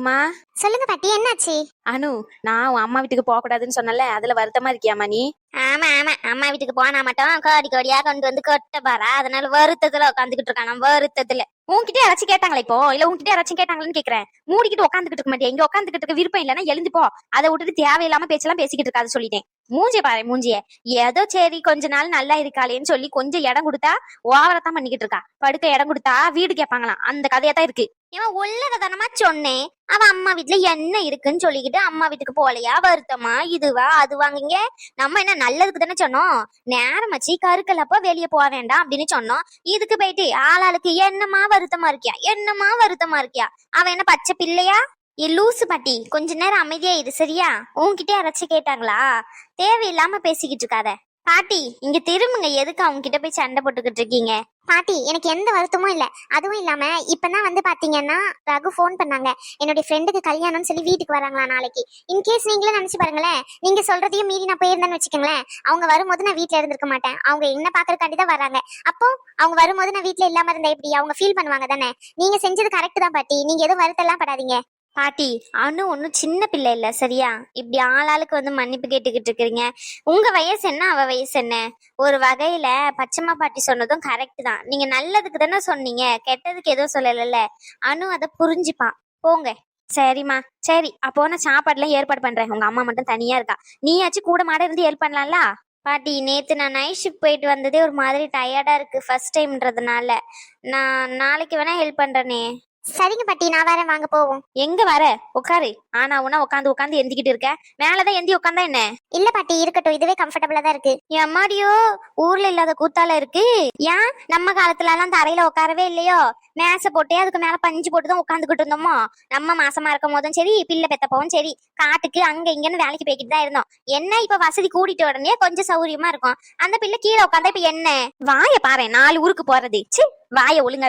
அனுமா சொல்லுங்க பாட்டி என்னாச்சு? அனு நான் உன் அம்மா வீட்டுக்கு போக கூடாதுன்னு சொன்னல அதுல வருத்தமா இருக்கியாமா நீ? ஆமா ஆமா. அம்மா வீட்டுக்கு போனா மட்டும் கோடி கோடியா கொண்டு வந்து கொட்ட பாரா அதனால வருத்தத்துல உட்காந்துக்கிட்டு இருக்கான் வருத்தத்துல. உன்கிட்ட யாராச்சும் கேட்டாங்களா இப்போ? இல்ல உன்கிட்ட யாராச்சும் கேட்டாங்களான்னு கேக்குறேன். மூடிக்கிட்டு உட்காந்துக்கிட்டு இருக்க மாட்டேன் இங்க உட்காந்துக்கிட்டு இருக்க விருப்பம் இல்லைன்னா எழுந்து போ. அதை விட்டுட்டு தேவையில்லாம பேச்செல்லாம் பேசிக்கிட்டு இருக்காது சொல்லிட்டேன். மூஞ்சி பாரு மூஞ்சிய. ஏதோ சரி கொஞ்ச நாள் நல்லா இருக்காளேன்னு சொல்லி கொஞ்சம் இடம் கொடுத்தா ஓவரத்தான் பண்ணிக்கிட்டு இருக்கா. படுக்க இடம் கொடுத்தா வீடு கேட்பாங்களாம். அந்த கதையத்தான் தான் இருக்கு. இவன் உள்ளதனமா சொன்னேன். அவன் அம்மா வீட்டுல என்ன இருக்குன்னு சொல்லிக்கிட்டு அம்மா வீட்டுக்கு போலையா? வருத்தமா? இதுவா? அது வாங்குங்க நம்ம என்ன நல்லதுக்கு தானே சொன்னோம்? நேரம் வச்சு கருக்கலப்போ வெளிய போக வேண்டாம் அப்படின்னு சொன்னோம். இதுக்கு போயிட்டு ஆளாளுக்கு என்னமா வருத்தமா இருக்கியா? என்னமா வருத்தமா இருக்கியா? அவன் என்ன பச்சை பிள்ளையா? ஏ லூசு பாட்டி கொஞ்ச நேரம் அமைதியா இரு சரியா? உன்கிட்ட யாராச்சும் கேட்டாங்களா? தேவையில்லாம பேசிக்கிட்டு இருக்காத. பாட்டி இங்க திரும்புங்க. எதுக்கு அவங்க கிட்ட போய் சண்டை போட்டுக்கிட்டு இருக்கீங்க? பாட்டி எனக்கு எந்த வருத்தமும் இல்ல. அதுவும் இல்லாம இப்பதான் வந்து பாத்தீங்கன்னா ரகு ஃபோன் பண்ணாங்க. என்னுடைய ஃப்ரெண்டுக்கு கல்யாணம்னு சொல்லி வீட்டுக்கு வராங்களா நாளைக்கு? இன்கேஸ் நீங்களே நினைச்சு பாருங்களேன். நீங்க சொல்றதையும் மீறி நான் போயிருந்தேன்னு வச்சுக்கோங்களேன். அவங்க வரும்போது நான் வீட்டுல இருந்திருக்க மாட்டேன். அவங்க என்ன பாக்குறதுக்காண்டி தான் வராங்க. அப்போ அவங்க வரும்போது நான் வீட்டுல இல்லாம இருந்தா எப்படி? அவங்க ஃபீல் பண்ணுவாங்க தானே? நீங்க செஞ்சது கரெக்ட் தான் பாட்டி. நீங்க எதுவும் வருத்தம்லாம் படாதீங்க. பாட்டி அனு ஒன்றும் சின்ன பிள்ளை இல்லை சரியா? இப்படி ஆளாளுக்கு வந்து மன்னிப்பு கேட்டுக்கிட்டு இருக்கிறீங்க. உங்க வயசு என்ன அவ வயசு என்ன? ஒரு வகையில பச்சைமா பாட்டி சொன்னதும் கரெக்ட் தான். நீங்க நல்லதுக்கு தானே சொன்னீங்க கெட்டதுக்கு எதுவும் சொல்லலைல்ல. அனு அதை புரிஞ்சுப்பா. போங்க. சரிம்மா. சரி அப்போ நான் சாப்பாடுலாம் ஏற்பாடு பண்றேன். உங்க அம்மா மட்டும் தனியா இருக்கா. நீயாச்சும் கூட மாட இருந்து ஹெல்ப் பண்ணலாம்ல? பாட்டி நேற்று நான் நைட் ஷிஃப்ட் போயிட்டு வந்ததே ஒரு மாதிரி டயர்டாக இருக்குது ஃபர்ஸ்ட் டைம்ன்றதுனால நான் நாளைக்கு வேணால் ஹெல்ப் பண்ணுறேனே சரிங்க பாட்டி நான் வேற வாங்க போவோம். எங்க வர? உட்காரு. ஆனா உனா உட்காந்து உட்காந்து எந்திக்கிட்டு இருக்க. மேலதான் எந்தி உட்காந்தா என்ன? இல்ல பாட்டி இருக்கட்டும். இதுவே கம்ஃபர்டபுளா தான் இருக்கு. எம்மாடியோ ஊர்ல இல்லாத கூத்தால இருக்கு. ஏன்? நம்ம காலத்துல எல்லாம் தரையில உட்காரவே இல்லையோ? மேச போட்டு அதுக்கு மேல பஞ்சு போட்டு தான் உட்காந்துக்கிட்டு இருந்தோமோ? நம்ம மாசமா இருக்கும் போதும் சரி பிள்ளை பெத்தப்பவும் சரி. காட்டுக்கு அங்க இங்கன்னு வேலைக்கு போய்கிட்டு தான் இருந்தோம். என்ன இப்ப வசதி கூட்டிட்டு உடனே கொஞ்சம் சௌரியமா இருக்கும். அந்த பிள்ளை கீழே உட்காந்தா இப்ப என்ன? வாய பாரு நாலு ஊருக்கு போறது. சி வாய ஒழுங்கா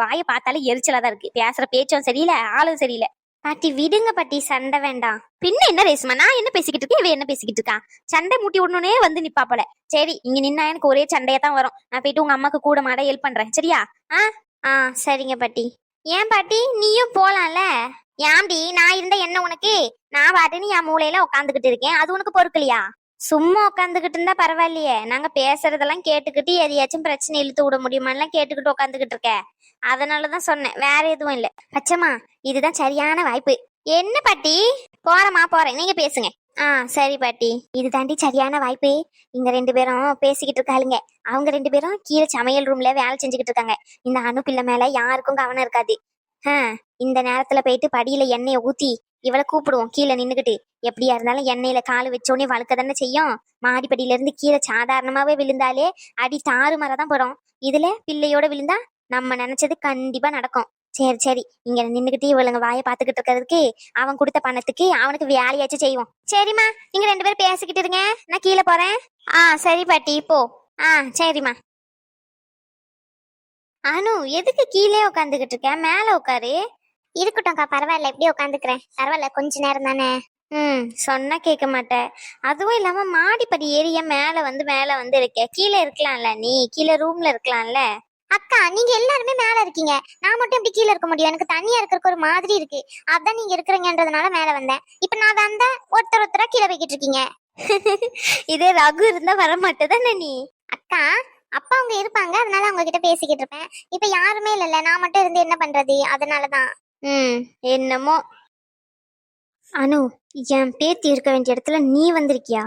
வாயை பார்த்தாலே எரிச்சலா தான் இருக்கு. பேசுற பேச்சும் சரியில்லை ஆளும் சரியில்லை. பாட்டி விடுங்க பாட்டி சண்டை வேண்டாம். பின்ன என்ன ரேஸ்மா நான் என்ன பேசிக்கிட்டு இருக்கேன்? இவ என்ன பேசிக்கிட்டு இருக்கான் சண்டை மூட்டி விடணுனே வந்து நிப்பா போல. சரி இங்க நின்னா எனக்கு ஒரே சண்டையா தான் வரும். நான் போயிட்டு உங்க அம்மாக்கு கூட மாட ஹெல்ப் பண்றேன். சரியா? ஆ? சரிங்க பாட்டி. ஏன் பாட்டி? நீயும் போலாம்ல? ஏன்டி நான் இருந்த என்ன உனக்கு? நான் பாட்டுன்னு என் மூலையில உட்காந்துக்கிட்டு இருக்கேன். அது உனக்கு பொறுக்கலையா? சும்மா உட்காந்துக்கிட்டு இருந்தா பரவாயில்லையே. நாங்க பேசுறதெல்லாம் கேட்டுக்கிட்டு எதையாச்சும் பிரச்சனை இழுத்து விட முடியுமான்லாம் கேட்டுக்கிட்டு உட்காந்துக்கிட்டு இருக்கேன் அதனாலதான் சொன்னேன். வேற எதுவும் இல்ல. பச்சம்மா இதுதான் சரியான வாய்ப்பு. என்ன பாட்டி? போறமா போறேன். நீங்க பேசுங்க. ஆ சரி பாட்டி. இது தாண்டி சரியான வாய்ப்பு. இங்க ரெண்டு பேரும் பேசிக்கிட்டு இருக்காளுங்க. அவங்க ரெண்டு பேரும் கீழே சமையல் ரூம்ல வேலை செஞ்சுக்கிட்டு இருக்காங்க. இந்த அணு பிள்ளை மேல யாருக்கும் கவனம் இருக்காது. ஆ இந்த நேரத்துல போயிட்டு படியில எண்ணெயை ஊத்தி இவளை கூப்பிடுவோம். கீழே நின்றுக்கிட்டு எப்படியா இருந்தாலும் எண்ணெயில காலு வச்சோடனே வழுக்க தானே செய்யும். மாடிப்படியில இருந்து கீழே சாதாரணமாவே விழுந்தாலே அடி தாறு தான் படும். இதுல பிள்ளையோட விழுந்தா நம்ம நினைச்சது கண்டிப்பா நடக்கும். சரி சரி. இங்க நின்னுக்கிட்டு இவளுங்க வாயை பாத்துக்கிட்டு இருக்கிறதுக்கு அவன் கொடுத்த பணத்துக்கு அவனுக்கு வேலையாச்சும் செய்வோம். சரிம்மா நீங்க ரெண்டு பேரும் பேசிக்கிட்டு இருங்க. நான் கீழே போறேன். ஆ சரி பாட்டி போ. ஆ சரிம்மா. அனு எதுக்கு கீழே உட்காந்துக்கிட்டு இருக்க? மேல உட்காரு. இருக்கட்டும்க்கா பரவாயில்ல எப்படியே உட்காந்துக்கிறேன். பரவாயில்ல கொஞ்ச நேரம் தானே? ம் சொன்னா கேட்க மாட்டேன். அதுவும் இல்லாம மாடிப்படி ஏறிய மேல வந்து மேல வந்து இருக்க. கீழே இருக்கலாம்ல நீ? கீழே ரூம்ல இருக்கலாம்ல? அக்கா நீங்க எல்லாருமே மேல இருக்கீங்க. நான் மட்டும் எப்படி கீழே இருக்க முடியும்? எனக்கு தனியா இருக்கிறதுக்கு ஒரு மாதிரி இருக்கு. அதான் நீங்க இருக்கிறீங்கன்றதுனால மேல வந்தேன். இப்ப நான் வந்த ஒருத்தர் ஒருத்தரா கீழே போய்கிட்டு இருக்கீங்க. இதே ரகு இருந்தா வர மாட்டேதானே நீ? அக்கா அப்பா அவங்க இருப்பாங்க. அதனால அவங்க கிட்ட பேசிக்கிட்டு இருப்பேன். இப்ப யாருமே இல்லைல்ல. நான் மட்டும் இருந்து என்ன பண்றது? அதனாலதான். ம். என்னமோ? அனு என் பேத்தி இருக்க வேண்டிய இடத்துல நீ வந்திருக்கியா?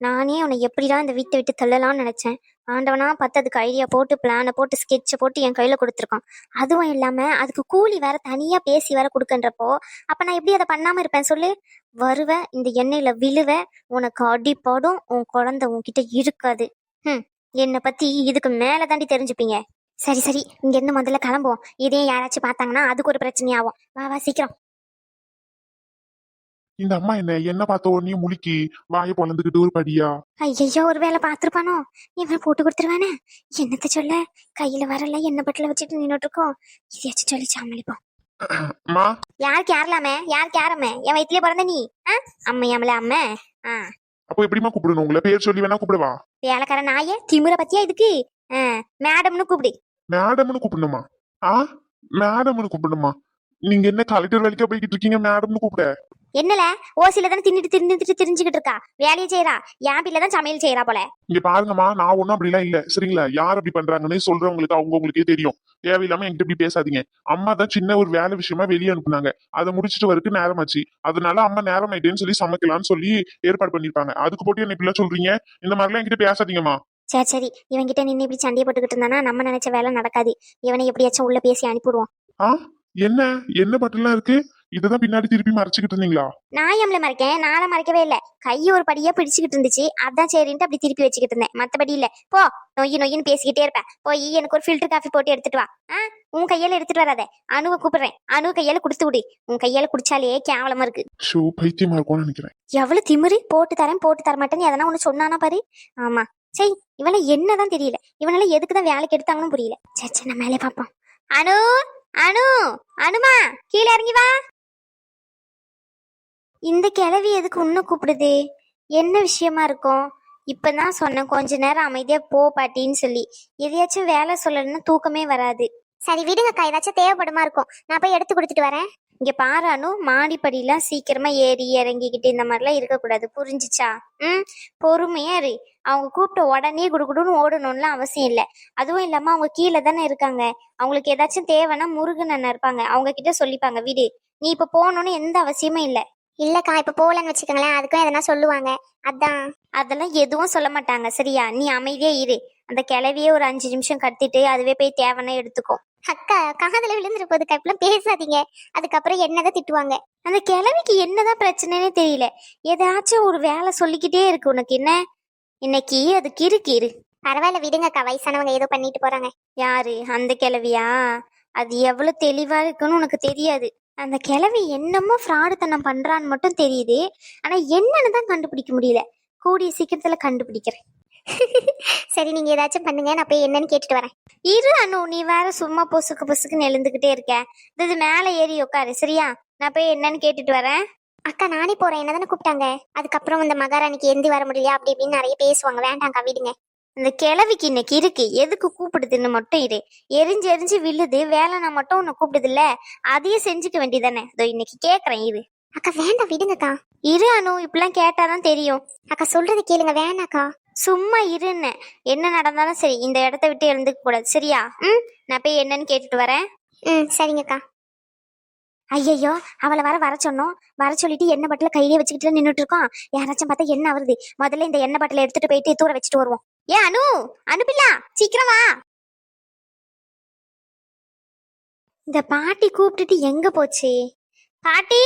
நானே உன்னை எப்படிடா இந்த வீட்டை விட்டு தள்ளலாம்னு நினைச்சேன். ஆண்டவனா பார்த்து அதுக்கு ஐடியா போட்டு பிளானை போட்டு ஸ்கெட்சை போட்டு என் கையில கொடுத்துருக்கான். அதுவும் இல்லாம அதுக்கு கூலி வேற தனியா பேசி வேற கொடுக்கன்றப்போ அப்ப நான் எப்படி அதை பண்ணாம இருப்பேன் சொல்லு? வருவ இந்த எண்ணெயில விழுவ உனக்கு அடிப்படும் உன் குழந்தை உன்கிட்ட இருக்காது. ம் என்னை பத்தி இதுக்கு மேல தாண்டி தெரிஞ்சுப்பீங்க. சரி சரி. இங்க இருந்து முதல்ல கிளம்புவோம். இதே யாராச்சும் பார்த்தாங்கன்னா அதுக்கு ஒரு பிரச்சனையாகும். வா வா சீக்கிரம். இந்த அம்மா என்ன? என்ன பார்த்த உடனே முழுக்கி வாயை பொழந்துக்கிட்டு ஒரு படியா? ஐயோ ஒரு வேலை பார்த்துருப்பானோ? இவன் போட்டு கொடுத்துருவானே? என்னத்த சொல்ல? கையில வரல என்ன பட்டில வச்சுட்டு நின்னுட்டு இருக்கோம் இதையாச்சும் சொல்லி சாமளிப்போம் யாருக்கு யாரலாமே யாருக்கு யாரமே என் வயிற்றுலயே பிறந்த நீ. அம்மையாமல அம்மே. ஆ. அப்போ எப்படிம்மா கூப்பிடணும்? உங்களை பேர் சொல்லி வேணா கூப்பிடவா? வேலைக்கார நாயே திமிர பத்தியா இதுக்கு? மேடம்னு கூப்பிடு. மேடம்னு கூப்பிடணுமா? ஆ? மேடம்னு கூப்பிடணுமா? நீங்க என்ன கலெக்டர் வேலைக்கா போய்கிட்டு இருக்கீங்க மேடம்னு கூப்பிட? என்னல? ஓசில தானே தின்னுட்டு தின்னுட்டு தெரிஞ்சுக்கிட்டு இருக்கா? வேலையை செய்யறா என் பிள்ளை தான் சமையல் செய்யறா போல. இங்க பாருங்கம்மா நான் ஒண்ணும் அப்படிலாம் இல்ல. சரிங்களா? யார் அப்படி பண்றாங்கன்னு சொல்றவங்களுக்கு அவங்க உங்களுக்கே தெரியும். தேவையில்லாம என்கிட்ட இப்படி பேசாதீங்க. அம்மா தான் சின்ன ஒரு வேலை விஷயமா வெளியே அனுப்புனாங்க. அதை முடிச்சிட்டு வரக்கு நேரம் ஆச்சு அதனால அம்மா நேரம் ஆயிட்டேன்னு சொல்லி சமைக்கலாம்னு சொல்லி ஏற்பாடு பண்ணிருப்பாங்க. அதுக்கு போட்டு என்ன இப்படிலாம் சொல்றீங்க? இந்த மாதிரிலாம் என்கிட்ட பேசாதீங்கம்மா. சரி சரி. இவன்கிட்ட நின்று இப்படி சண்டையை போட்டுக்கிட்டு இருந்தானா? நம்ம நினைச்ச வேலை நடக்காது. இவனை எப்படியாச்சும் உள்ள பேசி அனுப்பிடுவோம் ஆ? என்ன? என்ன பட்டெல்லாம் இருக்கு? இததான் பின்னாடி திருப்பி மறைச்சுக்கிட்டு இருந்தீங்களா? நான் எம்ல மறைக்கேன். நாளை மறைக்கவே இல்ல. கையை ஒரு படியா பிடிச்சுக்கிட்டு இருந்துச்சு. அதான் சரின்ட்டு அப்படி திருப்பி வச்சுக்கிட்டு இருந்தேன். மத்தபடி இல்ல. போ நொய்யு நொய்யின்னு பேசிக்கிட்டே இருப்பேன். போய் எனக்கு ஒரு ஃபில்டர் காஃபி போட்டு எடுத்துட்டு வா. ஆ? உன் கையால எடுத்துட்டு வராத. அணுவை கூப்பிடுறேன். அணு கையால குடுத்து விடு. உன் கையால குடிச்சாலே கேவலமா இருக்கு. ஷோ பைத்தியமா இருக்கும்னு நினைக்கிறேன். எவ்வளவு திமிரு. போட்டு தரேன் போட்டு தர மாட்டேன்னு எதனா ஒண்ணு சொன்னானா பாரு. ஆமா. சரி இவனை என்னதான் தெரியல. இவனால எதுக்குதான் வேலைக்கு எடுத்தாங்கன்னு புரியல. சரி சரி நம்ம மேலே பார்ப்போம். அனு அனு அனுமா கீழே இறங்கி வா. இந்த கிழவி எதுக்கு இன்னும் கூப்பிடுது? என்ன விஷயமா இருக்கும்? இப்பதான் சொன்னேன் கொஞ்ச நேரம் அமைதியா போ பாட்டின்னு சொல்லி. எதையாச்சும் வேலை சொல்லணும்னு தூக்கமே வராது. சரி விடுங்கக்கா. ஏதாச்சும் தேவைப்படுமா இருக்கும். நான் போய் எடுத்து கொடுத்துட்டு வரேன். இங்க பாரு அனு மாடிப்படியெல்லாம் சீக்கிரமா ஏறி இறங்கிக்கிட்டு இந்த மாதிரிலாம் இருக்கக்கூடாது. புரிஞ்சுச்சா? ம் பொறுமையா இரு. அவங்க கூப்பிட்ட உடனே குடுகுடுன்னு ஓடணும்லாம் அவசியம் இல்லை. அதுவும் இல்லாம அவங்க கீழே தானே இருக்காங்க. அவங்களுக்கு ஏதாச்சும் தேவைன்னா முருகன் அண்ணன் இருப்பாங்க. அவங்க கிட்ட சொல்லிப்பாங்க விடு. நீ இப்ப போகணும்னு எந்த அவசியமும் இல்லை. இல்லக்கா இப்ப போகலன்னு வச்சுக்கோங்களேன். அதுக்கும் எதனா சொல்லுவாங்க. அதான். அதெல்லாம் எதுவும் சொல்ல மாட்டாங்க. சரியா? நீ அமைதியா இரு. அந்த கிளவியே ஒரு அஞ்சு நிமிஷம் கத்திட்டு அதுவே போய் தேவைன்னா எடுத்துக்கோ. அக்கா காதல விழுந்துரு போதுக்கா இப்பெல்லாம் பேசாதீங்க. அதுக்கப்புறம் என்னதான் திட்டுவாங்க. அந்த கிழவிக்கு என்னதான் பிரச்சனைனே தெரியல. ஏதாச்சும் ஒரு வேலை சொல்லிக்கிட்டே இருக்கு உனக்கு என்ன? இன்னைக்கு அது கிரு கிரு. பரவாயில்ல விடுங்கக்கா. வயசானவங்க ஏதோ பண்ணிட்டு போறாங்க. யாரு? அந்த கிழவியா? அது எவ்வளவு தெளிவா இருக்குன்னு உனக்கு தெரியாது. அந்த கிழவி என்னமோ ஃப்ராடுத்தனம் பண்றான்னு மட்டும் தெரியுது. ஆனா என்னன்னு தான் கண்டுபிடிக்க முடியல. கூடிய சீக்கிரத்துல கண்டுபிடிக்கிறேன். சரி நீங்க ஏதாச்சும் பண்ணுங்க. நான் போய் என்னன்னு கேட்டுட்டு வரேன். இரு அனு. நீ வேற சும்மா பொசுக்கு பொசுக்குன்னு எழுந்துகிட்டே இருக்க. இது மேல ஏறி உட்காரு சரியா? நான் போய் என்னன்னு கேட்டுட்டு வரேன். அக்கா நானே போறேன். என்ன தானே கூப்பிட்டாங்க. அதுக்கப்புறம் இந்த மகாராணிக்கு எந்தி வர முடியல அப்படி இப்படின்னு நிறைய பேசுவாங்க. வேண்டாம்க்கா விடுங்க. இந்த கிழவிக்கு இன்னைக்கு இருக்கு. எதுக்கு கூப்பிடுதுன்னு மட்டும் இரு. எரிஞ்சு எரிஞ்சு விழுது. வேலைனா மட்டும் உன்னை கூப்பிடுதுல்ல. அதையும் செஞ்சுக்க வேண்டியதானே இதோ இன்னைக்கு கேக்குறேன். இரு. அக்கா வேண்டாம். விடுங்கக்கா. இரு அனு. இப்படிலாம் கேட்டாதான் தெரியும். அக்கா சொல்றது கேளுங்க. வேணாக்கா. சும்மா இருன்னு. என்ன நடந்தாலும் சரி இந்த இடத்த விட்டு எழுந்துக்க கூடாது. சரியா? ம்? நான் போய் என்னன்னு கேட்டுட்டு வரேன். ம் சரிங்கக்கா. ஐயையோ அவளை வர வர சொன்னோம். வர சொல்லிட்டு எண்ணெய் பாட்டில கையிலே வச்சுக்கிட்டு நின்னுட்டு இருக்கோம் யாராச்சும் பார்த்தா என்ன வருது முதல்ல இந்த எண்ணெய் பாட்டில எடுத்துட்டு போயிட்டு தூர வச்சுட்டு வருவோம். ஏ அனு! அனுப்பில்லா சீக்கிரம் வா! இந்த பாட்டி கூப்பிட்டுட்டு எங்க போச்சு? பாட்டி?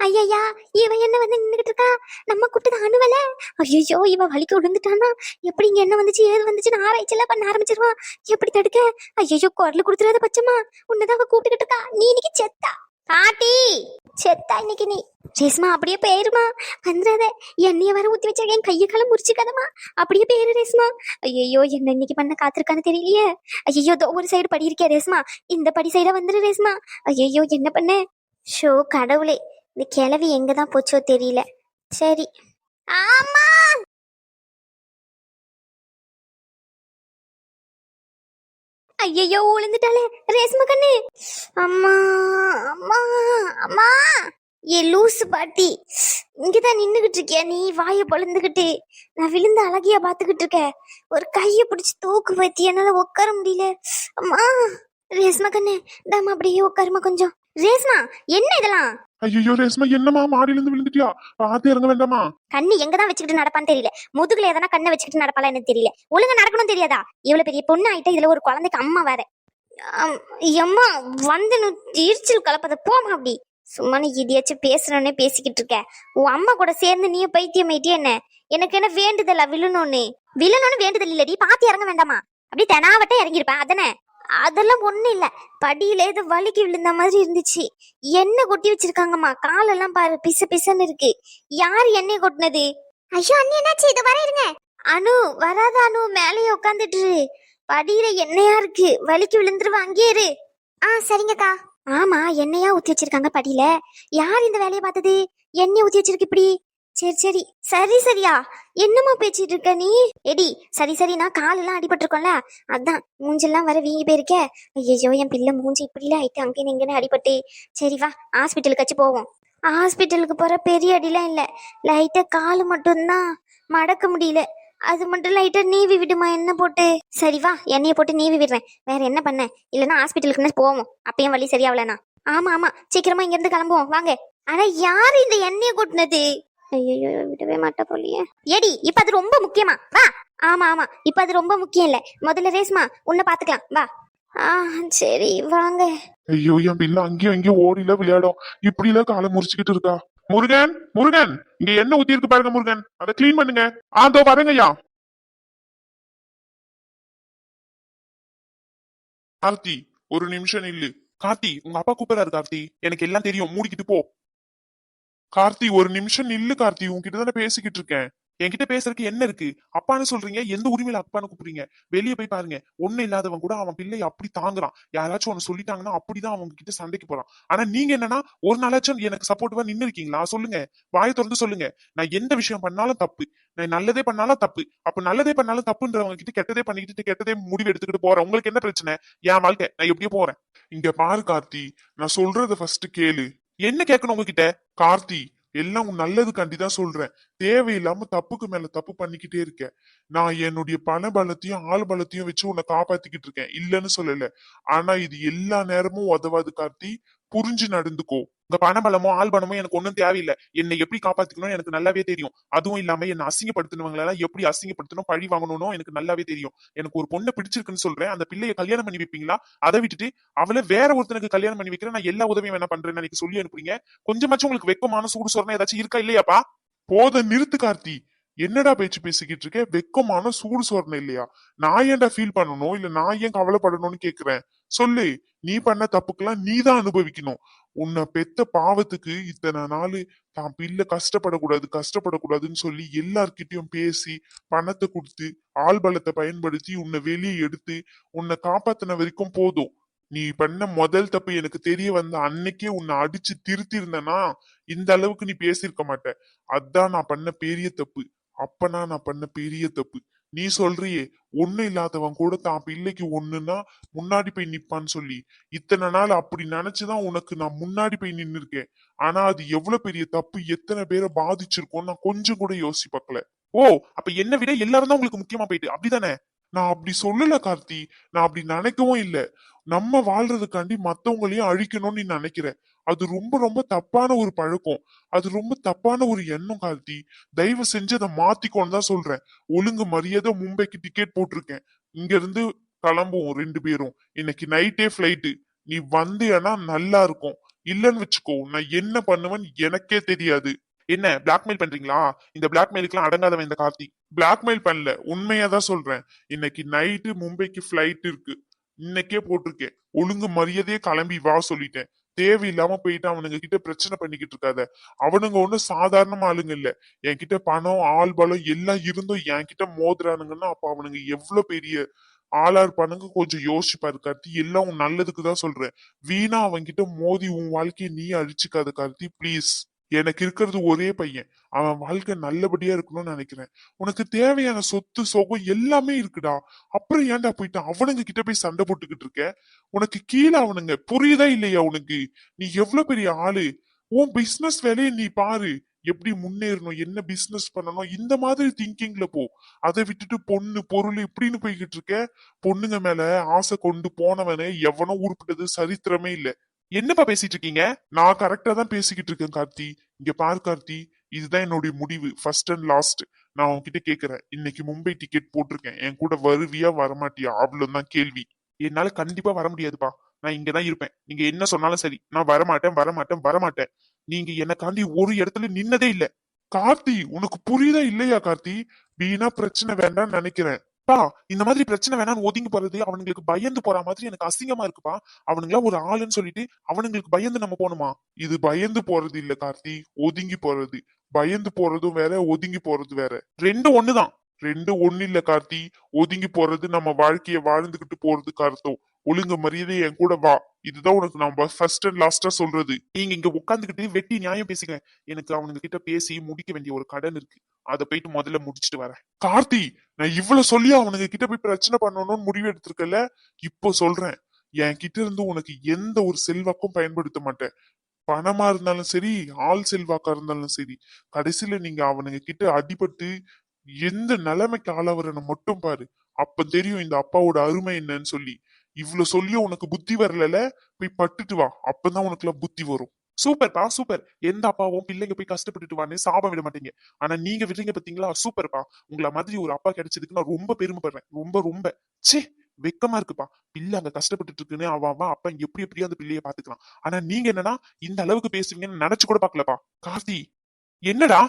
ஐயையா இவ என்ன வந்து நின்னுகிட்டு இருக்கா? நம்ம கூட்டது அணுவல? ஐயோ இவ வலிக்கு விழுந்துட்டானா எப்படி இங்க என்ன வந்துச்சு ஏது வந்துச்சுன்னு ஆராய்ச்சியெல்லாம் பண்ண ஆரம்பிச்சிருவா எப்படி தடுக்க? ஐயோ குரல் கொடுத்துறாத பச்சம்மா. உன்னதான் அவ கூப்பிட்டுக்கிட்டு இருக்கா. நீ இன்னைக்கு செத்தா. பாட்டி! செத்தா இன்னைக்கு நீ. ரேஸ்மா அப்படியே போயிருமா வந்துடாத எண்ணெய வர ஊத்தி வச்சிருக்கேன் கையை காலம் முறிச்சுக்காதமா அப்படியே போயிரு ரேஸ்மா ஐயோ என்ன இன்னைக்கு பண்ண காத்திருக்கான்னு தெரியலையே. ஐயோ ஒரு சைடு படி இருக்கே ரேஸ்மா இந்த படி சைடா வந்துரு ரேஸ்மா ஐயோ என்ன பண்ண? ஷோ கடவுளே. இந்த கிழவி எங்க தான் போச்சோ தெரியல. சரி. ஆமா! ஐயோ உளுந்துட்டாலே ரேஸ்மா கண்ணு. அம்மா அம்மா அம்மா! ஏ லூசு பாட்டி. இங்கதான் நின்னுகிட்டு இருக்கியா நீ? வாயை பொழுந்துகிட்டு. நான் விழுந்து அழகியா பாத்துக்கிட்டு இருக்கேன். ஒரு கைய பிடிச்சு தூக்கு பத்தி என்னால உட்கார முடியல. அம்மா! ரேஸ்மா கண்ணு தாமா அப்படியே உட்காருமா கொஞ்சம். ரேஸ்மா என்ன இதெல்லாம்? ஐயோ ரேஸ்மா என்னமா மாடியில இருந்து விழுந்துட்டியா? பார்த்து இறங்க வேண்டாமா? கண்ணு எங்கதான் வச்சுக்கிட்டு நடப்பான்னு தெரியல. முதுகுல எதனா கண்ணை வச்சுக்கிட்டு நடப்பாளா எனக்கு தெரியல. ஒழுங்கா நடக்கணும் தெரியாதா? இவ்வளவு பெரிய பொண்ணு ஆயிட்டா இதுல ஒரு குழந்தைக்கு அம்மா வேற. எம்மா வந்து எரிச்சல் கலப்பத போமா அப்படி. சும்மா நீ இதையாச்சும் பேசணும்னே பேசிக்கிட்டு இருக்க. உன் அம்மா கூட சேர்ந்து நீயும் பைத்தியம் ஆயிட்டியா என்ன? எனக்கு என்ன வேண்டுதலா? விழுணும்னு. விழுணும்னு வேண்டுதல் இல்லடி. பாத்து இறங்க வேண்டாமா? அப்படி தெனாவட்ட இறங்கிருப்பேன் அதானே அதெல்லாம் ஒண்ணு இல்ல. படியில ஏதோ வலிக்கு விழுந்த மாதிரி இருந்துச்சு. எண்ணெய் கொட்டி வச்சிருக்காங்கம்மா. காலெல்லாம் பாரு பிச பிசன்னு இருக்கு. யார் எண்ணெய் கொட்டினது? ஐயோ அண்ணி என்னாச்சு? இது வர இருங்க. அனு வராத அனு மேலேயே உட்காந்துட்டு. படியில எண்ணெயா இருக்கு. வலிக்கு விழுந்துருவா அங்கே இரு. ஆ சரிங்கக்கா. ஆமா எண்ணெயா ஊத்தி வச்சிருக்காங்க படியில. யார் இந்த வேலையை பார்த்தது? எண்ணெய் ஊத்தி வச்சிருக்கு இப்படி. சரி சரி. சரி சரியா? என்னம்மா பேசிட்டு இருக்க நீ? எடி சரி சரி நான் காலெல்லாம் அடிபட்டிருக்கோம்ல. அதான் மூஞ்செல்லாம் வர வீங்கி போயிருக்கே. ஐயோ என் பிள்ளை மூஞ்சி இப்படிலாம் ஆயிட்டு அங்கே இங்கேன்னு அடிபட்டு. சரி வா ஹாஸ்பிட்டலுக்கு வச்சு போவோம். ஹாஸ்பிட்டலுக்கு போற பெரிய அடிலாம் இல்ல. லைட்டா காலு மட்டும்தான். மடக்க முடியல. அது மட்டும் லைட்டா நீவி விடுமா என்ன போட்டு? சரி வா எண்ணெயை போட்டு நீவி விடுறேன். வேற என்ன பண்ண? இல்லைன்னா ஹாஸ்பிட்டலுக்குன்னு போவோம். அப்பயும் வழி சரியாவலண்ணா ஆமா ஆமா சீக்கிரமா இங்க இருந்து கிளம்புவோம். வாங்க. ஆனா யாரு இந்த எண்ணெயை கொட்டினது? ஐயோ விடவே மாட்டா போலியே. ஏடி இப்ப அது ரொம்ப முக்கியமா? வா. ஆமா ஆமா. இப்ப அது ரொம்ப முக்கியம் இல்ல. முதல்ல ரேஸ்மா உன்னை பாத்துக்கலாம். வா. ஆ சரி வாங்க. ஐயோ என் பிள்ளை அங்கேயும் இங்கேயும் ஓடில விளையாடும். இப்படில காலை முறிச்சுக்கிட்டு இருக்கா. முருகன் முருகன் இங்க என்ன ஊத்தி இருக்கு பாருங்க முருகன். அதை க்ளீன் பண்ணுங்க. ஆதோ வரங்கய்யா. கார்த்தி ஒரு நிமிஷம் நில்லு. கார்த்தி உங்க அப்பா கூப்பிடுறாரு கார்த்தி. எனக்கு எல்லாம் தெரியும். மூடிக்கிட்டு போ. கார்த்தி ஒரு நிமிஷம் நில்லு கார்த்தி உன்கிட்ட தானே பேசிக்கிட்டு இருக்கேன். என்கிட்ட பேசுறதுக்கு என்ன இருக்கு? அப்பான்னு சொல்றீங்க எந்த உரிமையில அப்பான்னு கூப்பிடுறீங்க? வெளியே போய் பாருங்க ஒண்ணு இல்லாதவன் கூட அவன் பிள்ளை அப்படி தாங்குறான். யாராச்சும் ஒன்னு சொல்லிட்டாங்கன்னா அப்படிதான் அவங்க கிட்ட சண்டைக்கு போறான். ஆனா நீங்க என்னன்னா ஒரு நாளாச்சும் எனக்கு சப்போர்ட்டிவா நின்னு இருக்கீங்களா? சொல்லுங்க. வாயை திறந்து சொல்லுங்க. நான் எந்த விஷயம் பண்ணாலும் தப்பு. நான் நல்லதே பண்ணாலும் தப்பு. அப்ப நல்லதே பண்ணாலும் தப்புன்றவங்க கிட்ட கெட்டதே பண்ணிக்கிட்டு கெட்டதே முடிவு எடுத்துக்கிட்டு போறேன். உங்களுக்கு என்ன பிரச்சனை? என் வாழ்க்கை. நான் எப்படியோ போறேன். இங்க பாரு கார்த்தி நான் சொல்றத ஃபர்ஸ்ட் கேளு. என்ன கேட்கணும் உங்ககிட்ட? கார்த்தி எல்லாம் உன் நல்லதுக்காண்டி தான் சொல்றேன். தேவையில்லாம தப்புக்கு மேல தப்பு பண்ணிக்கிட்டே இருக்க நான் என்னுடைய பண பலத்தையும் ஆள் பலத்தையும் வச்சு உன்னை காப்பாத்திக்கிட்டு இருக்கேன். இல்லன்னு சொல்லல. ஆனா இது எல்லா நேரமும் உதவாது கார்த்தி. புரிஞ்சு நடந்துக்கோ. உங்க பண பலமோ ஆள் பலமோ எனக்கு ஒன்றும் தேவையில்லை. என்னை எப்படி காப்பாத்திக்கணும் எனக்கு நல்லாவே தெரியும். அதுவும் இல்லாம என்ன அசிங்கப்படுத்தினவங்களெல்லாம் எப்படி அசிங்கப்படுத்தணும் பழி வாங்கணும்னு எனக்கு நல்லாவே தெரியும். எனக்கு ஒரு பொண்ணை பிடிச்சிருக்குன்னு சொல்றேன். அந்த பிள்ளைய கல்யாணம் பண்ணி வைப்பீங்களா? அதை விட்டுட்டு அவளை வேற ஒருத்தனுக்கு கல்யாணம் பண்ணி வைக்கிறேன். நான் எல்லா உதவியும் என்ன பண்றேன்னு எனக்கு சொல்லி அனுப்புறீங்க. கொஞ்சமாச்சும் உங்களுக்கு வெக்கமான சூடு சொரணை ஏதாச்சும் இருக்கா இல்லையாப்பா? போத நிறுத்து கார்த்தி. என்னடா பேச்சு பேசிக்கிட்டு இருக்க? வெக்கமான சூடு சொரணை இல்லையா? நான் ஏன்டா ஃபீல் பண்ணணும்? இல்ல நான் ஏன் கவலைப்படணும்னு கேக்குறேன்? சொல்லு. நீ பண்ண தப்புக்கெல்லாம் நீ தான் அனுபவிக்கணும். உன்னை பெத்த பாவத்துக்கு இத்தனை நாள் தான் பிள்ளை கஷ்டப்படக்கூடாது கஷ்டப்படக்கூடாதுன்னு சொல்லி எல்லார்கிட்டயும் பேசி பணத்தை கொடுத்து ஆள் பலத்தை பயன்படுத்தி உன்னை வெளியே எடுத்து உன்னை காப்பாத்தின வரைக்கும் போதும். நீ பண்ண முதல் தப்பு எனக்கு தெரிய வந்த அன்னைக்கே உன்னை அடிச்சு திருத்தி இருந்தனா இந்த அளவுக்கு நீ பேசியிருக்க மாட்ட. அதான் நான் பண்ண பெரிய தப்பு. அப்பனா நான் பண்ண பெரிய தப்பு. நீ சொல்றியே ஒண்ணு இல்லாதவன் கூட தான் பிள்ளைக்கு ஒண்ணுன்னா முன்னாடி போய் நிப்பான்னு சொல்லி. இத்தனை நாள் அப்படி நினைச்சுதான் உனக்கு நான் முன்னாடி போய் நின்னு இருக்கேன் ஆனா அது எவ்வளவு பெரிய தப்பு எத்தனை பேரை பாதிச்சிருக்கோம் நான் கொஞ்சம் கூட யோசிச்சு பார்க்கல ஓ அப்ப என்ன விட எல்லாரும் தான் உங்களுக்கு முக்கியமா போயிட்டு. அப்படிதானே? நான் அப்படி சொல்லல கார்த்தி. நான் அப்படி நினைக்கவும் இல்ல. நம்ம வாழ்றதுக்காண்டி மத்தவங்களையும் அழிக்கணும்னு நீ நினைக்கிற. அது ரொம்ப ரொம்ப தப்பான ஒரு பழக்கம். அது ரொம்ப தப்பான ஒரு எண்ணம் கார்த்தி. தயவு செஞ்சு அதை மாத்திக்கோன்னு தான் சொல்றேன். ஒழுங்கு மரியாதை மும்பைக்கு டிக்கெட் போட்டிருக்கேன். இங்க இருந்து கிளம்புவோம் ரெண்டு பேரும். இன்னைக்கு நைட்டே ஃபிளைட்டு நீ வந்தேன்னா நல்லா இருக்கும். இல்லன்னு வச்சுக்கோ. நான் என்ன பண்ணுவேன்னு எனக்கே தெரியாது. என்ன பிளாக்மெயில் பண்றீங்களா? இந்த பிளாக்மெயிலுக்குலாம் அடங்காதவன் இந்த கார்த்தி. பிளாக்மெயில் பண்ணல. உண்மையா தான் சொல்றேன். இன்னைக்கு நைட்டு மும்பைக்கு ஃபிளைட் இருக்கு. இன்னைக்கே போட்டிருக்கேன். ஒழுங்கு மரியாதையே கிளம்பி வா சொல்லிட்டேன். தேவையில்லாம போயிட்டு அவனுங்க கிட்ட பிரச்சனை பண்ணிக்கிட்டு இருக்காத. அவனுங்க ஒண்ணும் சாதாரண ஆளுங்க இல்ல. என்கிட்ட பணம் ஆள் பலம் எல்லாம் இருந்தும் என்கிட்ட மோதுறானுங்கன்னா அப்ப அவனுங்க எவ்வளவு பெரிய ஆளா இருப்பானுங்க கொஞ்சம் யோசிச்சு பாரு கார்த்தி. எல்லாம் உன் நல்லதுக்கு தான் சொல்றேன். வீணா அவன்கிட்ட மோதி உன் வாழ்க்கையை நீ அழிச்சுக்காத கார்த்தி. ப்ளீஸ் எனக்கு இருக்கிறது ஒரே பையன். அவன் வாழ்க்கை நல்லபடியா இருக்கணும்னு நினைக்கிறேன். உனக்கு தேவையான சொத்து சோகம் எல்லாமே இருக்குடா. அப்புறம் ஏன்டா போயிட்டு? அவனுங்க கிட்ட போய் சண்டை போட்டுக்கிட்டு இருக்க? உனக்கு கீழே அவனுங்க. புரியுதா இல்லையா உனக்கு? நீ எவ்வளவு பெரிய ஆளு? உன் பிசினஸ் வேலையை நீ பாரு. எப்படி முன்னேறணும்? என்ன பிசினஸ் பண்ணணும்? இந்த மாதிரி திங்கிங்ல போ. அதை விட்டுட்டு பொண்ணு பொருள் இப்படின்னு போய்கிட்டு இருக்க? பொண்ணுங்க மேல ஆசை கொண்டு போனவனே எவனோ உருப்பிட்டது சரித்திரமே இல்லை. என்னப்பா பேசிட்டு இருக்கீங்க? நான் கரெக்டா தான் பேசிக்கிட்டு இருக்கேன் கார்த்தி. இங்க பாரு கார்த்தி. இதுதான் என்னுடைய முடிவு. ஃபர்ஸ்ட் அண்ட் லாஸ்ட் நான் உன்கிட்ட கேக்குறேன். இன்னைக்கு மும்பை டிக்கெட் போட்டிருக்கேன். என் கூட வருவியா வரமாட்டியா? அவ்வளவுதான் கேள்வி. என்னால கண்டிப்பா வர முடியாதுப்பா. நான் இங்கதான் இருப்பேன். நீங்க என்ன சொன்னாலும் சரி. நான் வரமாட்டேன் வரமாட்டேன் வரமாட்டேன். நீங்க எனக்காண்டி ஒரு இடத்துல நின்னதே இல்ல. கார்த்தி உனக்கு புரியுதா இல்லையா கார்த்தி? வீணா பிரச்சனை வேண்டாம்னு நினைக்கிறேன். பா இந்த மாதிரி பிரச்சனை வேணாம்னு ஒதுங்கி போறது அவனுங்களுக்கு பயந்து போற மாதிரி எனக்கு அசிங்கமா இருக்குப்பா. அவனுங்களா ஒரு ஆளுன்னு சொல்லிட்டு அவனுங்களுக்கு பயந்து நம்ம போகணுமா? இது பயந்து போறது இல்ல கார்த்தி. ஒதுங்கி போறது. பயந்து போறதும் வேற ஒதுங்கி போறது வேற. ரெண்டும் ஒண்ணுதான். ரெண்டு ஒண்ணு இல்ல கார்த்தி. ஒதுங்கி போறது நம்ம வாழ்க்கைய வாழ்ந்துகிட்டு போறதுக்கு அர்த்தம் ஒழுங்கு மரியாதை என் கூட வா. இதுதான் உனக்கு நான் ஃபர்ஸ்ட் அண்ட் லாஸ்டா சொல்றது. நீங்க இங்க உட்காந்துக்கிட்டு வெட்டி நியாயம் பேசுங்க. எனக்கு அவனுங்க கிட்ட பேசி முடிக்க வேண்டிய ஒரு கடன் இருக்கு. அதை போயிட்டு முதல்ல முடிச்சிட்டு வரேன். கார்த்தி நான் இவ்வளவு சொல்லி அவனுங்க கிட்ட போய் பிரச்சனை பண்ணணும்னு முடிவு எடுத்திருக்கல இப்போ சொல்றேன். என் கிட்ட இருந்து உனக்கு எந்த ஒரு செல்வாக்கும் பயன்படுத்த மாட்டேன். பணமா இருந்தாலும் சரி ஆள் செல்வாக்கா இருந்தாலும் சரி கடைசியில நீங்க அவனுங்க கிட்ட அடிபட்டு எந்த நிலைமைக்கு ஆளவரனை மட்டும் பாரு. அப்ப தெரியும் இந்த அப்பாவோட அருமை என்னன்னு சொல்லி. இவ்வளவு சொல்லியும் உனக்கு புத்தி வரலல? போய் பட்டுட்டு வா. அப்பதான் உனக்குலாம் புத்தி வரும். சூப்பர்ப்பா சூப்பர். எந்த அப்பாவும் பிள்ளைங்க போய் கஷ்டப்பட்டுட்டு வான்னு சாபம் விட மாட்டீங்க. ஆனா நீங்க விடுறீங்க பாத்தீங்களா? சூப்பர்ப்பா உங்களை மாதிரி ஒரு அப்பா கிடைச்சதுக்கு நான் ரொம்ப பெருமைப்படுறேன். ரொம்ப ரொம்ப. ச்சே! வெக்கமா இருக்குப்பா. பிள்ளை அங்க கஷ்டப்பட்டுட்டு இருக்குன்னு அவன் அவன் அப்பா எப்படி எப்படியோ அந்த பிள்ளைய பாத்துக்கலாம். ஆனா நீங்க என்னன்னா இந்த அளவுக்கு பேசுவீங்கன்னு நினைச்சு கூட பாக்கலப்பா. கார்த்தி என்னடா?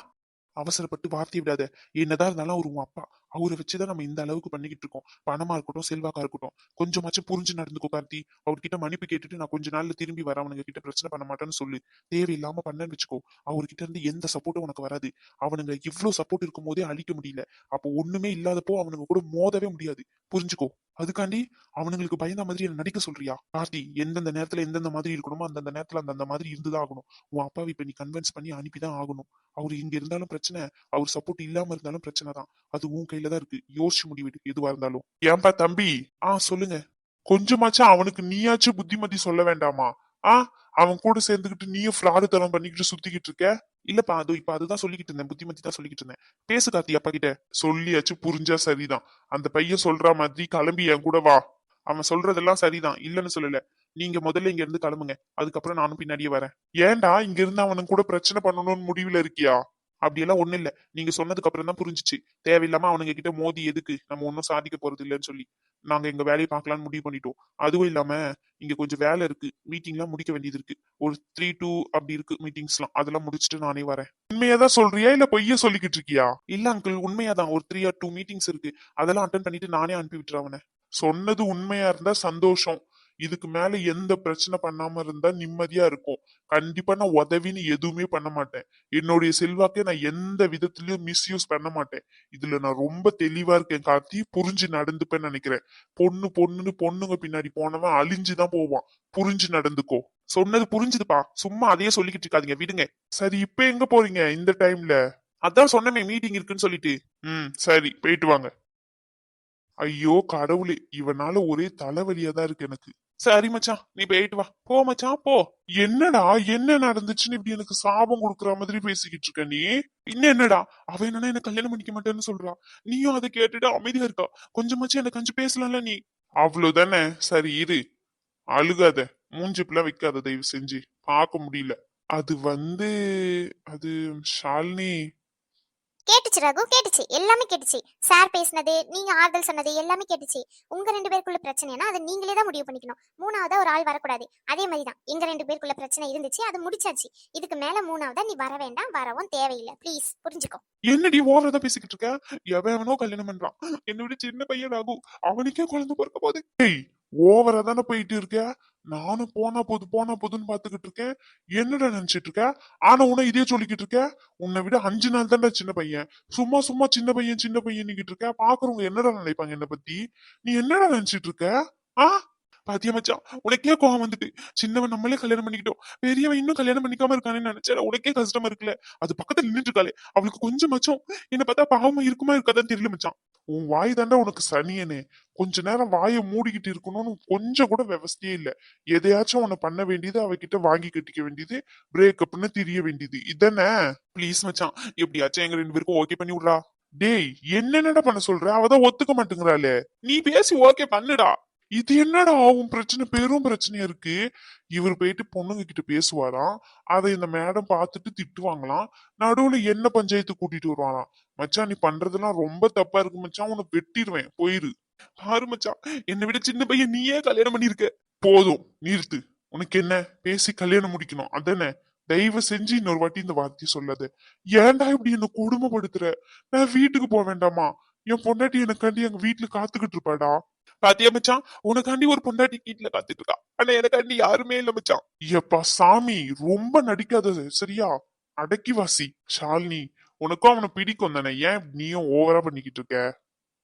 அவசரப்பட்டு வார்த்தை விடாத. என்னதான் இருந்தாலும் அவர் உன் அப்பா. அவரை வச்சுதான் நம்ம இந்த அளவுக்கு பண்ணிக்கிட்டு இருக்கோம். பணமா இருக்கட்டும் செல்வாக்கா இருக்கட்டும். கொஞ்சமாச்சும் புரிஞ்சு நடந்துக்கோ கார்த்தி. அவர்கிட்ட மன்னிப்பு கேட்டுட்டு நான் கொஞ்ச நாள்ல திரும்பி வரேன். அவனுங்க கிட்ட பிரச்சனை பண்ண மாட்டேன்னு சொல்லு. தேவையில்லாம பண்ணன்னு வச்சுக்கோ. அவர்கிட்ட இருந்து எந்த சப்போர்ட்டும் உனக்கு வராது. அவனுங்க இவ்ளோ சப்போர்ட் இருக்கும் போதே அழிக்க முடியல. அப்போ ஒண்ணுமே இல்லாதப்போ அவனுங்க கூட மோதவே முடியாது. புரிஞ்சுக்கோ. அதுக்காண்டி அவனுங்களுக்கு பயந்த மாதிரி என்ன நடிக்க சொல்றியா? கார்த்தி எந்தெந்த நேரத்துல எந்தெந்த மாதிரி இருக்கணுமோ அந்தந்த நேரத்துல அந்தந்த மாதிரி இருந்துதான் ஆகணும். உன் அப்பாவை இப்ப நீ கன்வின்ஸ் பண்ணி அனுப்பிதான் ஆகணும். அவர் இங்க இருந்தாலும் பிரச்சனை. அவர் சப்போர்ட் இல்லாம இருந்தாலும் பிரச்சனை தான் அது உன் கையில தான் இருக்கு. யோசிச்சு முடிவெடுக்கு எதுவா இருந்தாலும். ஏன்பா தம்பி? ஆ சொல்லுங்க. கொஞ்சமாச்சும் அவனுக்கு நீயாச்சும் புத்திமதி சொல்ல வேண்டாமா? ஆ அவன் கூட சேர்ந்துகிட்டு நீயும் ஃபிளாடு தரம் பண்ணிக்கிட்டு சுத்திக்கிட்டு இருக்க? இல்லப்பா அது இப்ப அதுதான் சொல்லிக்கிட்டு இருந்தேன். புத்திமதி தான் சொல்லிக்கிட்டு இருந்தேன். பேசு கார்த்தி அப்பா கிட்ட சொல்லியாச்சும் புரிஞ்சா சரிதான். அந்த பையன் சொல்ற மாதிரி கிளம்பி என் கூட வா. அவன் சொல்றதெல்லாம் சரிதான். இல்லன்னு சொல்லல. நீங்க முதல்ல இங்க இருந்து கிளம்புங்க. அதுக்கப்புறம் நானும் பின்னாடியே வரேன். ஏன்டா இங்க இருந்து அவனும் கூட பிரச்சனை பண்ணணும்னு முடிவுல இருக்கியா? அப்படியெல்லாம் ஒண்ணும் இல்ல. நீங்க சொன்னதுக்கு அப்புறம் தான் புரிஞ்சுச்சு. தேவையில்லாம அவனுங்க கிட்ட மோதி எதுக்கு? நம்ம ஒன்னும் சாதிக்க போறது இல்லைன்னு சொல்லி. நாங்க எங்க வேலையை பார்க்கலாம்னு முடிவு பண்ணிட்டோம். அதுவும் இல்லாம இங்க கொஞ்சம் வேலை இருக்கு. மீட்டிங்லாம் முடிக்க வேண்டியது இருக்கு. ஒரு த்ரீ டூ அப்படி இருக்கு மீட்டிங்ஸ்லாம் அதெல்லாம் முடிச்சுட்டு நானே வரேன். உண்மையாதான் சொல்றியா? இல்ல பொய்ய சொல்லிக்கிட்டு இருக்கியா? இல்ல அங்கிள் உண்மையாதான் ஒரு த்ரீ ஆர் டூ மீட்டிங்ஸ் இருக்கு. அதெல்லாம் அட்டன் பண்ணிட்டு நானே அனுப்பி விட்டுறேன் அவனை. சொன்னது உண்மையா இருந்தா சந்தோஷம். இதுக்கு மேல எந்த பிரச்சனை பண்ணாம இருந்தா நிம்மதியா இருக்கும். கண்டிப்பா நான் உதவின்னு எதுவுமே பண்ண மாட்டேன். என்னுடைய செல்வாக்கை நான் எந்த விதத்திலயும் மிஸ்யூஸ் பண்ண மாட்டேன். இதுல நான் ரொம்ப தெளிவா இருக்கேன் கார்த்தி. புரிஞ்சு நடந்துப்பேன்னு நினைக்கிறேன். பொண்ணு பொண்ணுன்னு பொண்ணுங்க பின்னாடி போனவன் அழிஞ்சுதான் போவான். புரிஞ்சு நடந்துக்கோ. சொன்னது புரிஞ்சுதுப்பா. சும்மா அதையே சொல்லிக்கிட்டு இருக்காதீங்க. விடுங்க. சரி இப்ப எங்க போறீங்க இந்த டைம்ல அதான் சொன்னமே மீட்டிங் இருக்குன்னு சொல்லிட்டு. ம் சரி போயிட்டு வாங்க. ஐயோ கடவுளே. இவனால ஒரே தலைவலியா தான் இருக்கு எனக்கு. சரி மச்சான். நீ போயிட்டு வா. போ மச்சான் போ. என்னடா என்ன நடந்துச்சுன்னு இப்படி எனக்கு சாபம் கொடுக்குற மாதிரி பேசிக்கிட்டு இருக்க நீ? இன்னும் என்னடா? அவன் என்னன்னா என்ன கல்யாணம் பண்ணிக்க மாட்டேன்னு சொல்றா. நீயும் அதை கேட்டுட்டு அமைதியா இருக்கா. கொஞ்சமாச்சும் எனக்கு கொஞ்சம் பேசலாம்ல நீ? அவ்வளவுதானே? சரி இரு. அழுகாத. மூஞ்சி வைக்காத தயவு செஞ்சு. பார்க்க முடியல. அது வந்து அது ஷாலினி கேட்டுச்சு ரகு கேட்டுச்சு. எல்லாமே கேட்டுச்சு. சார் பேசினது நீங்க ஆறுதல் சொன்னது எல்லாமே கேட்டுச்சு. உங்க ரெண்டு பேருக்குள்ள பிரச்சனைனா அதை நீங்களே தான் முடிவு பண்ணிக்கணும். மூணாவதா ஒரு ஆள் வரக்கூடாது. அதே மாதிரி தான். எங்க ரெண்டு பேருக்குள்ள பிரச்சனை இருந்துச்சு அது முடிச்சாச்சு. இதுக்கு மேல மூணாவதா நீ வர வேண்டாம் வரவும் தேவையில்லை. ப்ளீஸ் புரிஞ்சுக்கோ. என்னடி ஓவரா பேசிக்கிட்டு இருக்க? எவனோ கல்யாணம் பண்றான். என்னோட சின்ன பையன் ராகு. அவனுக்கே குழந்தை பிறக்க போகுது. ஏய் ஓவரா தானே போயிட்டு இருக்க? நானும் போனா போது போனா போதுன்னு பாத்துக்கிட்டு இருக்கேன். என்னடா நினைச்சிட்டு இருக்க? ஆனா உன இதே சொல்லிக்கிட்டு இருக்க? உன்னை விட அஞ்சு நாள் தான்டா சின்ன பையன். சும்மா சும்மா சின்ன பையன் சின்ன பையன் நிக்கிட்டு இருக்க. பாக்குறவங்க என்னடா நினைப்பாங்க என்ன பத்தி? நீ என்னடா நினைச்சிட்டு இருக்க? ஆ? பாத்தியா மச்சான்? உனக்கே கோவம் வந்துட்டு. சின்னவன் நம்மளே கல்யாணம் பண்ணிக்கிட்டோம். பெரியவன் இன்னும் கல்யாணம் பண்ணிக்காம இருக்கானே நினைச்சா உனக்கே கஷ்டமா இருக்குல்ல? அது பக்கத்துல நின்னுட்டு இருக்காளே. அவளுக்கு கொஞ்சம் மச்சம். என்ன பார்த்தா பாவமா இருக்குமா இருக்காதான்னு தெரியல மச்சான். உன் வாய் தாண்டா உனக்கு சனியனே. கொஞ்ச நேரம் வாயை மூடிக்கிட்டு இருக்கணும்னு கொஞ்சம் கூட விவசாயே இல்ல. எதையாச்சும் உன்னை பண்ண வேண்டியது அவகிட்ட வாங்கி கட்டிக்க வேண்டியது பிரேக்கப்னு தெரிய வேண்டியது. இதானே ப்ளீஸ் மச்சான் எப்படியாச்சும் எங்க ரெண்டு பேருக்கும் ஓகே பண்ணி விடுறா டேய் என்னென்னடா பண்ண சொல்ற? அவதான் ஒத்துக்க மாட்டேங்கிறாளே. நீ பேசி ஓகே பண்ணுடா. இது என்னடா? உன் பிரச்சனை பெரும் பிரச்சனையா இருக்கு. இவர் போயிட்டு பொண்ணுங்க கிட்ட பேசுவாராம். அதை இந்த மேடம் பார்த்துட்டு திட்டுவாங்களாம். நடுவுல என்ன பஞ்சாயத்து கூட்டிட்டு வருவாராம்? மச்சான் நீ பண்றதெல்லாம் ரொம்ப தப்பா இருக்கு மச்சான். உன்னை வெட்டிடுவேன் போயிரு. பாரு மச்சான். என்னை விட சின்ன பையன் நீயே கல்யாணம் பண்ணிருக்க போதும். நிறுத்து. உனக்கு என்ன? பேசி கல்யாணம் முடிக்கணும். அதானே? தயவு செஞ்சு இன்னொரு வாட்டி இந்த வார்த்தையை சொல்லாது. ஏன்டா இப்படி என்ன கொடுமைப்படுத்துற? நான் வீட்டுக்கு போக வேண்டாமா? என் பொண்டாட்டி எனக்காண்டி எங்க வீட்டுல காத்துக்கிட்டு இருப்பாடா? பாத்தியா மச்சான்? உனக்காண்டி ஒரு பொண்டாட்டி வீட்டுல காத்துட்டு இருக்கா ஆனா எனக்காண்டி யாருமே இல்ல மச்சான். எப்பா சாமி ரொம்ப நடிக்காத சரியா? அடக்கி வாசி ஷாலினி. உனக்கும் அவனை பிடிக்கும் தானே? ஏன் நீயும் ஓவரா பண்ணிக்கிட்டு இருக்க?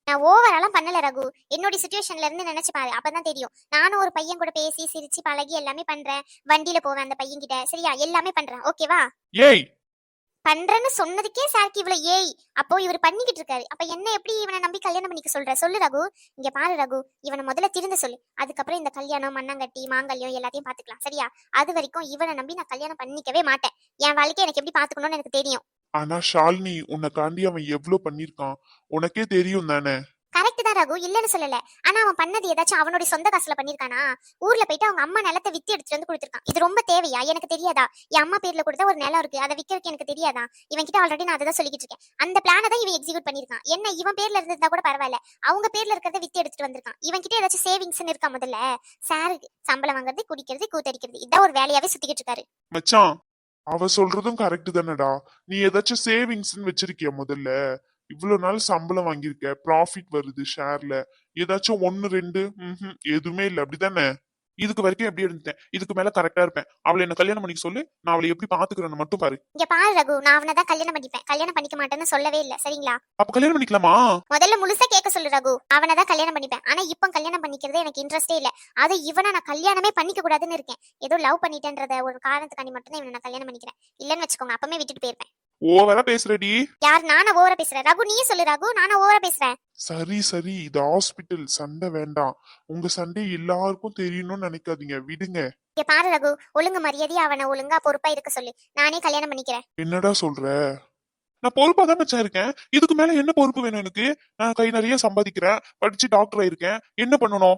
நான் ஓவராலாம் பண்ணல ரகு. என்னோட சுச்சுவேஷன்ல இருந்து நினைச்சு பாரு. அப்பதான் தெரியும். நானும் ஒரு பையன் கூட பேசி சிரிச்சு பழகி எல்லாமே பண்றேன். வண்டியில போவேன் அந்த பையன் கிட்ட சரியா? எல்லாமே பண்றேன். ஓகேவா ஏய் பண்றேன்னு சொன்னதுக்கே சார்க்கு இவ்வளவு ஏய் அப்போ இவர் பண்ணிக்கிட்டு இருக்காரு. அப்ப என்ன எப்படி இவனை நம்பி கல்யாணம் பண்ணிக்க சொல்ற? சொல்லு ரகு. இங்க பாரு ரகு. இவனை முதல்ல திருந்த சொல்லு. அதுக்கப்புறம் இந்த கல்யாணம் மண்ணாங்கட்டி மாங்கல்யம் எல்லாத்தையும் பாத்துக்கலாம் சரியா? அது வரைக்கும் இவனை நம்பி நான் கல்யாணம் பண்ணிக்கவே மாட்டேன். என் வாழ்க்கை எனக்கு எப்படி பாத்துக்கணும்னு எனக்கு தெரியும். ஆனா ஷாலினி உன்னை காண்டி அவன் எவ்வளவு பண்ணிருக்கான் உனக்கே தெரியும் தானே கரெக்ட் தான் ரகு. இல்லன்னு சொல்லல. ஆனா அவன் பண்ணது ஏதாச்சும் அவனுடைய சொந்த காசுல பண்ணிருக்கானா? ஊர்ல போயிட்டு அவங்க அம்மா நிலத்தை வித்து எடுத்துட்டு வந்து கொடுத்துருக்கான். இது ரொம்ப தேவையா? எனக்கு தெரியாதா? என் அம்மா பேர்ல கூட ஒரு நிலம் இருக்கு. அதை விக்கிறதுக்கு எனக்கு தெரியாதா? இவன் கிட்ட ஆல்ரெடி நான் அதை தான் சொல்லிக்கிட்டு இருக்கேன். அந்த பிளானை தான் இவன் எக்ஸிக்யூட் பண்ணிருக்கான். என்ன இவன் பேர்ல இருந்திருந்தா கூட பரவாயில்ல. அவங்க பேர்ல இருக்கிறத வித்து எடுத்துட்டு வந்திருக்கான். இவன் கிட்ட ஏதாச்சும் சேவிங்ஸ் இருக்கா முதல்ல? சாருக்கு சம்பளம் வாங்குறது குடிக்கிறது கூத்தடிக்கிறது. இதான் ஒரு வேலையாவே சுத்திக்கிட்டு இருக்காரு. மச்சான் அவ சொல்றதும் கரெக்ட் தானடா. நீ ஏதாச்சும் சேவிங்ஸ்னு வச்சிருக்கிய முதல்ல? இவ்வளவு நாள் சம்பளம் வாங்கியிருக்க? ப்ராஃபிட் வருது ஷேர்ல ஏதாச்சும் ஒன்னு ரெண்டு? ம்ஹும், எதுவுமே இல்ல. அப்படிதானே இதுக்கு வரைக்கும் எப்படி இருந்தேன்? இதுக்கு மேல கரெக்டா இருப்பேன். அவளை என்ன கல்யாணம் பண்ணிக்க சொல்லு. நான் அவளை எப்படி பாத்துக்கிறேன்னு மட்டும் பாரு. இங்க பாரு ரகு. நான் அவனை தான் கல்யாணம் பண்ணிப்பேன். கல்யாணம் பண்ணிக்க மாட்டேன்னு சொல்லவே இல்ல. சரிங்களா? அப்ப கல்யாணம் பண்ணிக்கலாமா? முதல்ல முழுசா கேட்க சொல்லு ரகு. அவனை தான் கல்யாணம் பண்ணிப்பேன். ஆனா இப்போ கல்யாணம் பண்ணிக்கிறது எனக்கு இன்ட்ரெஸ்டே இல்ல. அது இவனை நான் கல்யாணமே பண்ணிக்க கூடாதுன்னு இருக்கேன். ஏதோ லவ் பண்ணிட்டேன்றத ஒரு காரணத்துக்காண்டி மட்டும் தான் இவனை நான் கல்யாணம் பண்ணிக்கிறேன். இல்லன்னு வச்சுக்கோங்க. அப்பமே விட்டுட்டு போயிருப்பேன். ஓவரா பேசுறடி. யார் நானா ஓவரா பேசுறேன்? ரகு நீயே சொல்லு ரகு. நானா ஓவரா பேசுறேன். சரி சரி. இது ஹாஸ்பிட்டல். சண்டை வேண்டாம். உங்க சண்டை எல்லாருக்கும் தெரியணும்னு நினைக்காதீங்க. விடுங்க. இங்க பாரு ரகு. ஒழுங்கு மரியாதையா அவனை ஒழுங்கா பொறுப்பா இருக்க சொல்லு. நானே கல்யாணம் பண்ணிக்கிறேன். என்னடா சொல்ற? நான் பொறுப்பா தான் மச்சான் இருக்கேன். இதுக்கு மேல என்ன பொறுப்பு வேணும் எனக்கு? நான் கை நிறைய சம்பாதிக்கிறேன். படிச்சு டாக்டர் ஆயிருக்கேன். என்ன பண்ணணும்?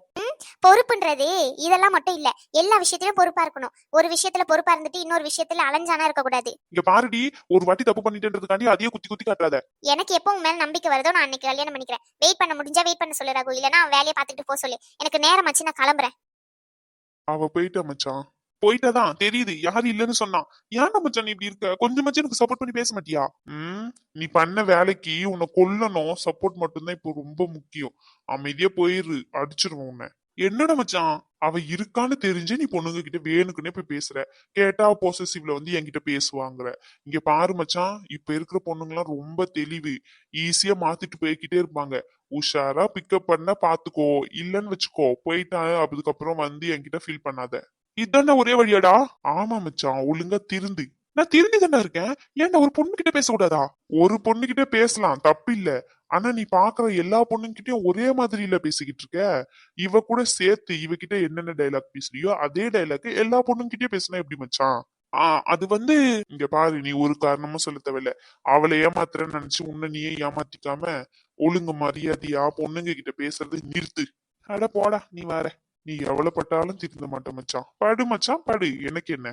பொறுப்புன்றது இதெல்லாம் மட்டும் இல்ல. எல்லா விஷயத்திலும் பொறுப்பா இருக்கணும். ஒரு விஷயத்துல பொறுப்பா இருந்துட்டு இன்னொரு விஷயத்துல அலைஞ்சானா இருக்க கூடாது இங்க பாருடி ஒரு வாட்டி தப்பு பண்ணிட்டேன்றதுக்காண்டி அதையே குத்தி குத்தி காட்டாத எனக்கு எப்போ உன் மேல நம்பிக்கை வருதோ நான் அன்னைக்கு கல்யாணம் பண்ணிக்கிறேன். வெயிட் பண்ண முடிஞ்சா வெயிட் பண்ண சொல்லு ரகு. இல்லனா வேலையை பார்த்துட்டு போக சொல்லு. எனக்கு நேரம் ஆச்சு நான் கிளம்புறேன். அவ போயிட்டா மச்சான். போயிட்டாதான். தெரியுது. யாரு இல்லைன்னு சொன்னான். ஏன்டா மச்சான் நீ இப்படி இருக்க? கொஞ்சமாச்சும் எனக்கு சப்போர்ட் பண்ணி பேச மாட்டியா? ம் நீ பண்ண வேலைக்கு உன்னை கொல்லணும். சப்போர்ட் மட்டும்தான் இப்போ ரொம்ப முக்கியம். அமைதியா போயிரு. அடிச்சிருவோம் உன்னை. என்னடா மச்சான்? அவ இருக்கான்னு தெரிஞ்சு நீ பொண்ணுங்க கிட்ட வேணுக்குன்னே போய் பேசுற. கேட்டா பொசசிவ்ல வந்து என்கிட்ட பேசுவாங்கிற. இங்க பாரு மச்சான் இப்ப இருக்கிற பொண்ணுங்கலாம் ரொம்ப தெளிவு. ஈஸியா மாத்திட்டு போய்கிட்டே இருப்பாங்க. உஷாரா பிக்கப் பண்ண பாத்துக்கோ. இல்லன்னு வச்சுக்கோ. போயிட்டா அதுக்கப்புறம் வந்து என்கிட்ட ஃபீல் பண்ணாத. இதான்டா ஒரே வழியாடா? ஆமா மச்சான் ஒழுங்கா திருந்து. நான் திருந்தி தானே இருக்கேன். ஏன்டா ஒரு பொண்ணு கிட்ட பேசக்கூடாதா? ஒரு பொண்ணு கிட்ட பேசலாம் தப்பு இல்ல ஆனா நீ பாக்குற எல்லா பொண்ணுங்கிட்டயும் ஒரே மாதிரி இல்ல பேசிக்கிட்டு இருக்க. இவ கூட சேர்த்து இவகிட்ட என்னென்ன டைலாக் பேசுறியோ அதே டைலாக் எல்லா பொண்ணுங்கிட்டயும் பேசினா எப்படி மச்சான்? ஆஹ் அது வந்து இங்க பாரு நீ ஒரு காரணமும் சொல்ல தேவையில்ல. அவளை ஏமாத்துறேன்னு நினைச்சு உன்னை நீயே ஏமாத்திக்காம ஒழுங்கு மரியாதையா பொண்ணுங்க கிட்ட பேசுறது நிறுத்து. அட போடா நீ வேற. நீ எவ்வளவு பட்டாலும் திருந்த மாட்ட மச்சான். படு மச்சான் படு. எனக்கு என்ன?